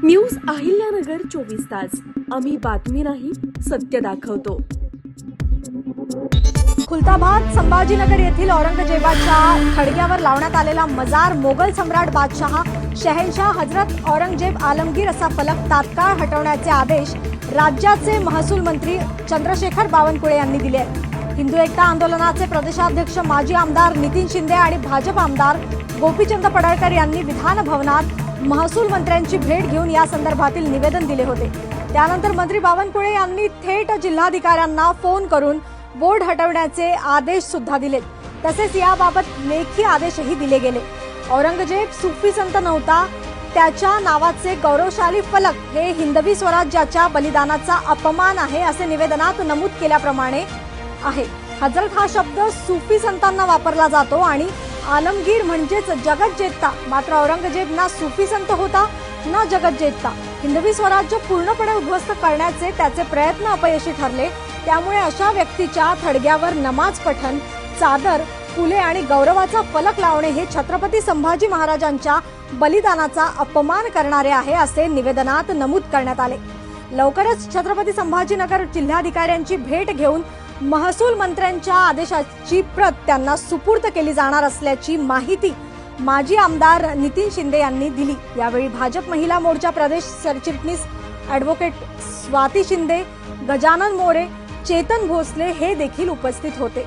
News Ahilyanagar चोवीस तास. आम्ही बातमी नाही सत्य दाखवतो. खुलताबाद संभाजीनगर येथील औरंगजेबाच्या खडग्यावर लावण्यात आलेला मजार मोगल सम्राट बादशहा शहनशाह हजरत औरंगजेब आलमगीर असा फलक तात्काळ हटवण्याचे आदेश राज्याचे महसूल मंत्री चंद्रशेखर बावनकुळे यांनी दिले आहेत. हिंदू एकता आंदोलनाचे प्रदेशाध्यक्ष माजी आमदार नितीन शिंदे आणि भाजप आमदार गोपीचंद पडळकर यांनी विधान भवनात महसूल मंत्र्यांची भेट घेऊन या संदर्भातील निवेदन दिले होते. त्यानंतर मंत्री बावनकुळे यांनी थेट जिल्हाधिकाऱ्यांना फोन करून बोर्ड हटवण्याचे आदेश सुद्धा दिलेत. तसेच याबाबत लेखी आदेशही दिले गेले. औरंगजेब सुफी संत नव्हता. त्याच्या नावाचे गौरवशाली फलक हे हिंदवी स्वराज्याच्या बलिदानाचा अपमान आहे असे निवेदनात नमूद केल्याप्रमाणे आहे. हजरत हा शब्द सुफी संतांना वापरला जातो आणि आलमगीर म्हणजेच जगत जेतता मात्र औरंगजेब ना सुफी संत होता ना जगत जेतता हिंदवी स्वराज्य पूर्णपणे उद्ध्वस्त करण्याचे त्याचे प्रयत्न अपयशी ठरले. त्यामुळे अशा व्यक्तीच्या थडग्यावर नमाज पठण चादर फुले आणि गौरवाचा फलक लावणे हे छत्रपती संभाजी महाराजांच्या बलिदानाचा अपमान करणारे आहे असे निवेदनात नमूद करण्यात आले. लवकरच छत्रपती संभाजीनगर जिल्हाधिकाऱ्यांची भेट घेऊन महसूल मंत्र्यांच्या आदेशाची प्रत त्यांना सुपूर्द केली जाणार असल्याची माहिती माजी आमदार नितीन शिंदे यांनी दिली. यावेळी भाजप महिला मोर्चा प्रदेश सरचिटणीस ॲडव्होकेट स्वाती शिंदे गजानन मोरे चेतन भोसले हे देखील उपस्थित होते.